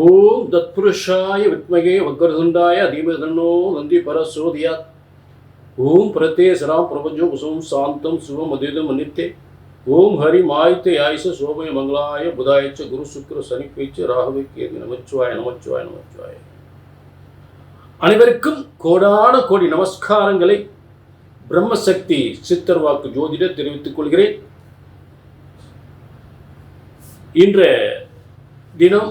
ஓம் தத்புருஷாய வித்மகே வக்கரதுண்டாய தீமதன்னோ நந்தி பரசோதியாத் ஓம் பிரத்தே சராம் பிரபஞ்சோ குசும் சாந்தம் சிவம் அதிதம் அனித்தே. ஓம் ஹரி மாய்த்தே ஆயுச சோமய மங்களாய புதாயச்ச குரு சுக்கர சனிப்பேச்சு ராகவே கேது நமச்சிவாய நமச்சிவாய நமச்சிவாய. அனைவருக்கும் கோடான கோடி நமஸ்காரங்களை பிரம்மசக்தி சித்தர் வாக்கு ஜோதிட தெரிவித்துக் கொள்கிறேன். இன்றைய தினம்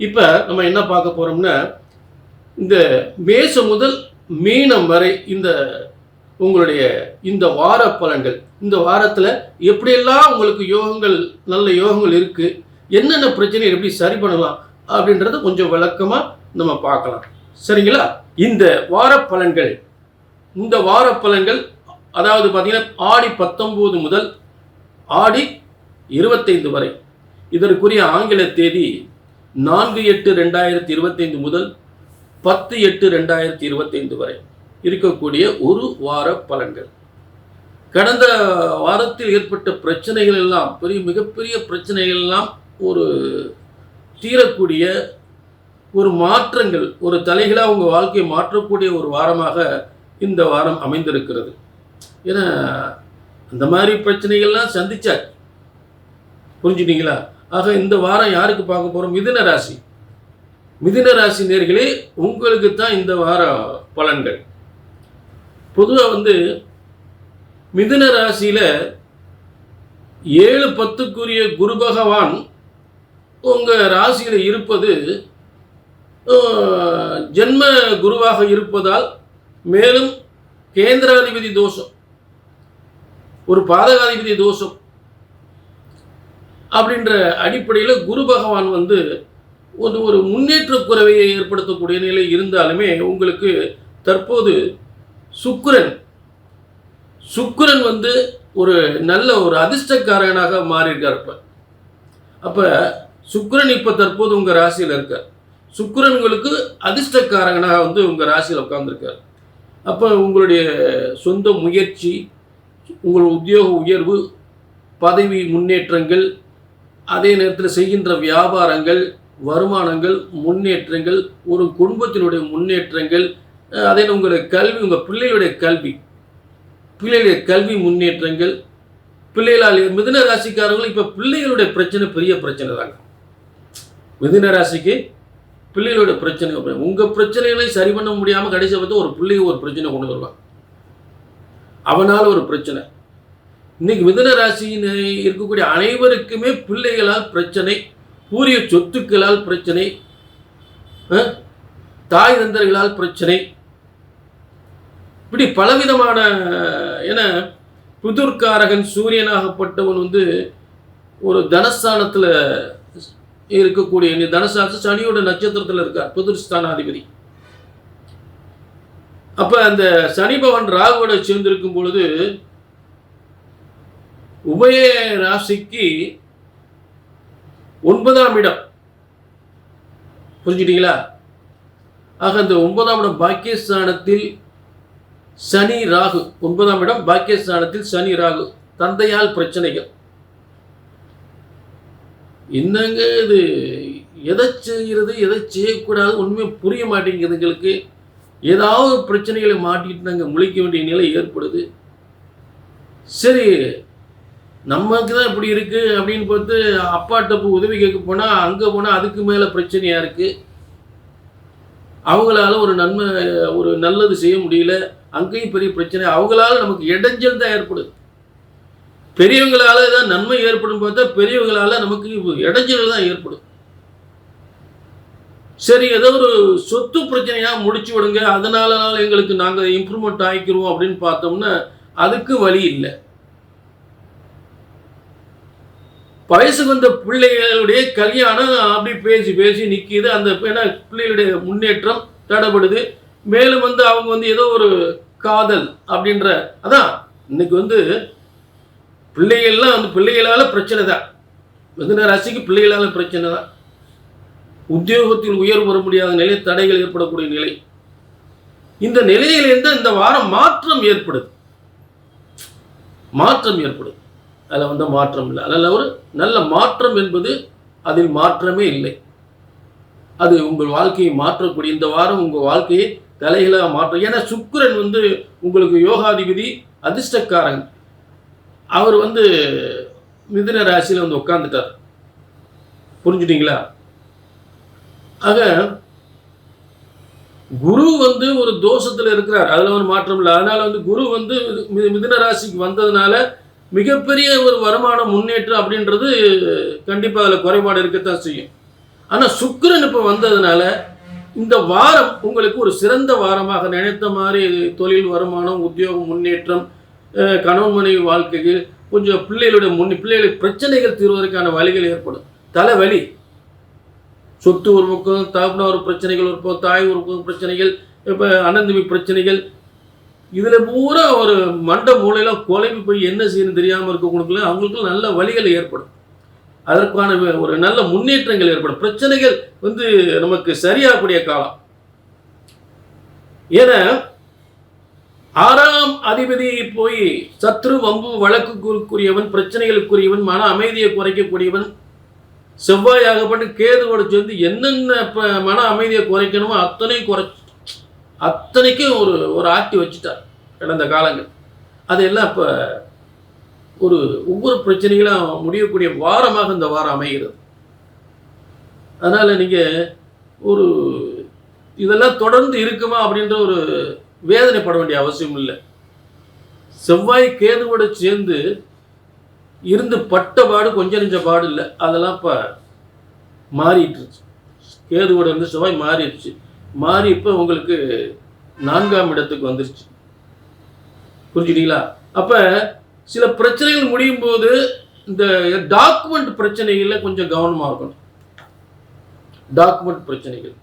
இப்போ நம்ம என்ன பார்க்க போகிறோம்னா இந்த மேசம் முதல் மீனம் வரை இந்த உங்களுடைய இந்த வார பலன்கள் இந்த வாரத்தில் எப்படியெல்லாம் உங்களுக்கு யோகங்கள் நல்ல யோகங்கள் இருக்குது என்னென்ன பிரச்சனை எப்படி சரி பண்ணலாம் அப்படின்றத கொஞ்சம் விளக்கமாக நம்ம பார்க்கலாம். சரிங்களா? இந்த வார பலன்கள் இந்த வார பலன்கள் அதாவது பார்த்தீங்கன்னா ஆடி பத்தொம்போது முதல் ஆடி இருபத்தைந்து வரை. இதற்குரிய ஆங்கில தேதி நான்கு எட்டு ரெண்டாயிரத்தி இருபத்தைந்து முதல் பத்து எட்டு ரெண்டாயிரத்தி இருபத்தைந்து வரை இருக்கக்கூடிய ஒரு வார பலன்கள். கடந்த வாரத்தில் ஏற்பட்ட பிரச்சனைகள் எல்லாம் பெரிய மிகப்பெரிய பிரச்சனைகள் எல்லாம் ஒரு தீரக்கூடிய ஒரு மாற்றங்கள் ஒரு தலைகளாக உங்கள் வாழ்க்கையை மாற்றக்கூடிய ஒரு வாரமாக இந்த வாரம் அமைந்திருக்கிறது. ஏன்னா அந்த மாதிரி பிரச்சனைகள்லாம் சந்திச்சாச்சு. புரிஞ்சுட்டீங்களா? ஆக இந்த வாரம் யாருக்கு பார்க்க போகிறோம் மிதுன ராசி. மிதுன ராசி நேர்களே உங்களுக்கு தான் இந்த வார பலன்கள். பொதுவாக வந்து மிதுன ராசியில் ஏழு பத்துக்குரிய குரு பகவான் உங்கள் ராசியில் இருப்பது ஜென்ம குருவாக இருப்பதால் மேலும் கேந்திராதிபதி தோஷம் ஒரு பாதகாதிபதி தோஷம் அப்படின்ற அடிப்படையில் குரு பகவான் வந்து ஒரு ஒரு முன்னேற்ற குறைவையை ஏற்படுத்தக்கூடிய நிலை இருந்தாலுமே உங்களுக்கு தற்போது சுக்கிரன். சுக்கிரன் வந்து ஒரு நல்ல ஒரு அதிர்ஷ்டக்காரனாக மாறியிருக்கார் இப்போ. அப்போ சுக்கிரன் இப்போ தற்போது உங்கள் ராசியில் இருக்கார். சுக்கிரன் உங்களுக்கு அதிர்ஷ்டக்காரங்கனாக வந்து உங்கள் ராசியில் உட்காந்துருக்கார் அப்போ உங்களுடைய சொந்த முயற்சி உங்கள் உத்தியோக உயர்வு பதவி முன்னேற்றங்கள் அதே நேரத்தில் செய்கின்ற வியாபாரங்கள் வருமானங்கள் முன்னேற்றங்கள் ஒரு குடும்பத்தினுடைய முன்னேற்றங்கள் அதே உங்களுடைய கல்வி உங்கள் பிள்ளைகளுடைய கல்வி பிள்ளைகளுடைய கல்வி முன்னேற்றங்கள் பிள்ளைகளால் மிதுன ராசிக்காரங்களும் இப்போ பிள்ளைகளுடைய பிரச்சனை பெரிய பிரச்சனை தாங்க. மிதுன ராசிக்கு பிள்ளைகளோட பிரச்சனை உங்கள் பிரச்சனைகளை சரி பண்ண முடியாமல் கடைசியாக பார்த்து ஒரு பிள்ளைக்கு ஒரு பிரச்சனை கொண்டு வருவான் அவனால் ஒரு பிரச்சனை. இன்னைக்கு மிதன ராசியின் இருக்கக்கூடிய அனைவருக்குமே பிள்ளைகளால் பிரச்சனை பூரிய சொத்துக்களால் பிரச்சனை தாய் தந்தர்களால் பிரச்சனை. இப்படி பலவிதமான என புதுர்காரகன் சூரியனாகப்பட்டவன் வந்து ஒரு தனஸ்தானத்தில் இருக்கக்கூடிய இந்த சனியோட நட்சத்திரத்தில் இருக்கார் புதுர்ஸ்தானாதிபதி. அப்ப அந்த சனி பவன் ராகுவோட சேர்ந்திருக்கும் பொழுது உபய ராசிக்கு ஒன்பதாம் இடம். புரிஞ்சுட்டீங்களா ஆக அந்த ஒன்பதாம் இடம் பாக்கியஸ்தானத்தில் சனி ராகு. ஒன்பதாம் இடம் பாக்கியஸ்தானத்தில் சனி ராகு. தந்தையால் பிரச்சனைகள். என்னங்க இது? எதை செய்கிறது எதை செய்யக்கூடாது ஒன்றுமே புரிய மாட்டேங்குது எங்களுக்கு. ஏதாவது பிரச்சனைகளை மாட்டிக்கிட்டு நாங்கள் முழிக்க வேண்டிய நிலை ஏற்படுது. சரி நமக்கு தான் இப்படி இருக்குது அப்படின்னு பார்த்து அப்பாட்ட போய் உதவி கேட்க போனால் அங்கே போனால் அதுக்கு மேலே பிரச்சனையாக இருக்குது அவங்களால ஒரு நன்மை ஒரு நல்லது செய்ய முடியல. அங்கேயும் பெரிய பிரச்சனை. அவங்களால நமக்கு இடைஞ்சல் தான் ஏற்படுது. பெரியவங்களால தான் நன்மை ஏற்படும் பார்த்தா பெரியவங்களால நமக்கு இடைஞ்சல் தான் ஏற்படும் சரி ஏதோ ஒரு சொத்து பிரச்சனையாக முடிச்சு விடுங்க. அதனால எங்களுக்கு நாங்கள் இம்ப்ரூவ்மெண்ட் ஆகிக்கிறோம் அப்படின்னு பார்த்தோம்னா அதுக்கு வழி இல்லை. வயசுக்கு வந்த பிள்ளைகளுடைய கல்யாணம் அப்படி பேசி பேசி நிற்கிது அந்த ஏன்னா பிள்ளைகளுடைய முன்னேற்றம் தடைபடுது மேலும் வந்து அவங்க வந்து ஏதோ ஒரு காதல் அப்படின்ற அதான் இன்னைக்கு வந்து பிள்ளைகள்லாம் வந்து பிள்ளைகளால் பிரச்சனை தான். மிதன ராசிக்கு பிள்ளைகளால் பிரச்சனை தான். உத்தியோகத்தில் உயர்வு வர முடியாத நிலை தடைகள் ஏற்படக்கூடிய நிலை. இந்த நிலையிலிருந்து இந்த வாரம் மாற்றம் ஏற்படுது. மாற்றம் ஏற்படுது. அதில் வந்து மாற்றம் இல்லை. அதில் ஒரு நல்ல மாற்றம் என்பது அதில் மாற்றமே இல்லை. அது உங்கள் வாழ்க்கையை மாற்றக்கூடிய இந்த வாரம் உங்கள் வாழ்க்கையை தலைகளாக மாற்றம் ஏன்னா சுக்கரன் வந்து உங்களுக்கு யோகாதிபதி அதிர்ஷ்டக்காரன். அவர் வந்து மிதுன ராசியில் வந்து உட்காந்துட்டார் புரிஞ்சுட்டீங்களா? ஆக குரு வந்து ஒரு தோஷத்தில் இருக்கிறார். அதில் ஒரு மாற்றம் இல்லை. அதனால் வந்து குரு வந்து மிதுன ராசிக்கு வந்ததுனால மிகப்பெரிய ஒரு வருமான முன்னேற்றம் அப்படின்றது கண்டிப்பாக அதில் குறைபாடு இருக்கத்தான் செய்யும். ஆனால் சுக்கிரன் இப்போ வந்ததுனால இந்த வாரம் உங்களுக்கு ஒரு சிறந்த வாரமாக நினைத்த மாதிரி தொழில் வருமானம் உத்தியோகம் முன்னேற்றம் கணவன் மனைவி வாழ்க்கைக்கு கொஞ்சம் பிள்ளைகளுடைய முன் பிள்ளைகளுக்கு பிரச்சனைகள் தீர்வதற்கான வழிகள் ஏற்படும். தலைவலி. சொத்து ஒரு பக்கம் தகப்பன ஒரு பிரச்சனைகள் ஒரு பக்கம் தாய் ஒரு பக்கம் பிரச்சனைகள் இப்போ அனந்தமி பிரச்சனைகள் இதில் பூரா ஒரு மண்ட மூளையில குழம்பி போய் என்ன செய்யணும் தெரியாமல் இருக்கவங்களுக்குலாம் அவங்களுக்கு நல்ல வழிகள் ஏற்படும். அதற்கான ஒரு நல்ல முன்னேற்றங்கள் ஏற்படும். பிரச்சனைகள் வந்து நமக்கு சரியாகக்கூடிய காலம். ஏன்னா ஆறாம் அதிபதி போய் சத்ரு வம்பு வழக்குக்குரியவன் பிரச்சனைகளுக்குரியவன் மன அமைதியை குறைக்கக்கூடியவன் செவ்வாயாகப்பட்டு கேதுவோட சேர்ந்து என்னென்ன மன அமைதியை குறைக்கணுமோ அத்தனையும் குறைச்சு அத்தனைக்கும் ஒரு ஒரு ஆட்டி வச்சுட்டார் கடந்த காலங்கள். அதெல்லாம் இப்போ ஒரு ஒவ்வொரு பிரச்சனைகளும் முடியக்கூடிய வாரமாக இந்த வாரம் அமைகிறது. அதனால் நீங்கள் ஒரு இதெல்லாம் தொடர்ந்து இருக்குமா அப்படின்ற ஒரு வேதனைப்பட வேண்டிய அவசியம் இல்லை. செவ்வாய் கேதுவோட சேர்ந்து இருந்து பட்ட பாடு கொஞ்சம் நெஞ்ச பாடு இல்லை. அதெல்லாம் இப்போ மாறிட்டுருச்சு கேதுவோட இருந்து செவ்வாய் மாறிடுச்சு. மாறி இப்போ உங்களுக்கு நான்காம் இடத்துக்கு வந்துருச்சு. புரிஞ்சுட்டீங்களா அப்போ சில பிரச்சனைகள் முடியும் போது இந்த டாக்குமெண்ட் பிரச்சனைகளில் கொஞ்சம் கவனமாக இருக்கணும். டாக்குமெண்ட் பிரச்சனைகள்.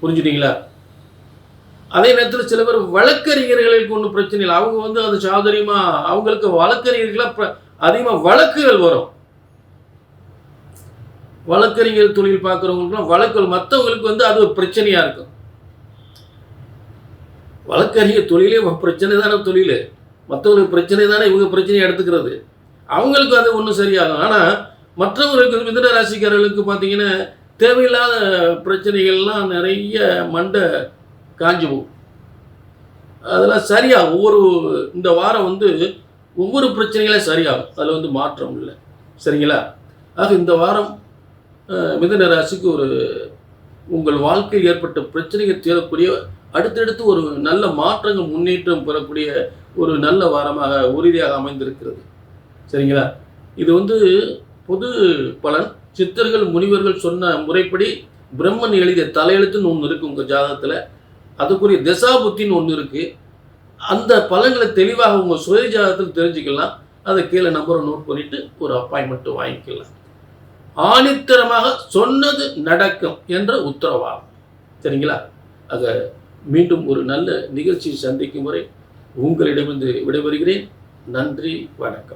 புரிஞ்சுட்டீங்களா அதே நேரத்தில் சில பேர் வழக்கறிஞர்களுக்கு ஒன்றும் பிரச்சனை இல்லை. அவங்க வந்து அது சாதரியமா அவங்களுக்கு வழக்கறிஞர்களாக அதிகமாக வழக்குகள் வரும். வழக்கறிஞர் தொழில் பார்க்குறவங்களுக்குலாம் வழக்கு மற்றவங்களுக்கு வந்து அது ஒரு பிரச்சனையாக இருக்கும். வழக்கறிஞர் தொழிலே பிரச்சனை தானே தொழில். மற்றவங்களுக்கு பிரச்சனை தானே இவங்க பிரச்சனையை எடுத்துக்கிறது. அவங்களுக்கு அது ஒன்றும் சரியாகும் ஆனால் மற்றவர்களுக்கு மிதன ராசிக்காரர்களுக்கு பார்த்தீங்கன்னா தேவையில்லாத பிரச்சனைகள்லாம் நிறைய மண்டை காஞ்சி போகும். அதெல்லாம் சரியாகும். ஒவ்வொரு இந்த வாரம் வந்து ஒவ்வொரு பிரச்சனைகளும் சரியாகும். அதில் வந்து மாற்றம் இல்லை. சரிங்களா? ஆக இந்த வாரம் மிதன ராசிக்கு ஒரு உங்கள் வாழ்க்கையில் ஏற்பட்ட பிரச்சனைகள் தீரக்கூடிய அடுத்தடுத்து ஒரு நல்ல மாற்றங்கள் முன்னேற்றம் பெறக்கூடிய ஒரு நல்ல வாரமாக உறுதியாக அமைந்திருக்கிறது. சரிங்களா? இது வந்து பொது பலன். சித்தர்கள் முனிவர்கள் சொன்ன முறைப்படி பிரம்மன் எழுதிய தலையெழுத்துன்னு ஒன்று இருக்குது உங்கள் ஜாதகத்தில். அதுக்குரிய திசாபுத்தின்னு ஒன்று இருக்குது அந்த பலன்களை தெளிவாக உங்கள் சுய ஜாதகத்தில் தெரிஞ்சுக்கலாம். அதை கீழே நம்பரை நோட் பண்ணிவிட்டு ஒரு அப்பாயின்மெண்ட்டு வாங்கிக்கலாம். ஆணித்தரமாக சொன்னது நடக்கும் என்ற உத்தரவாகும் சரிங்களா? ஆக மீண்டும் ஒரு நல்ல நிகழ்ச்சியை சந்திக்கும் வரை உங்களிடமிருந்து விடைபெறுகிறேன். நன்றி வணக்கம்.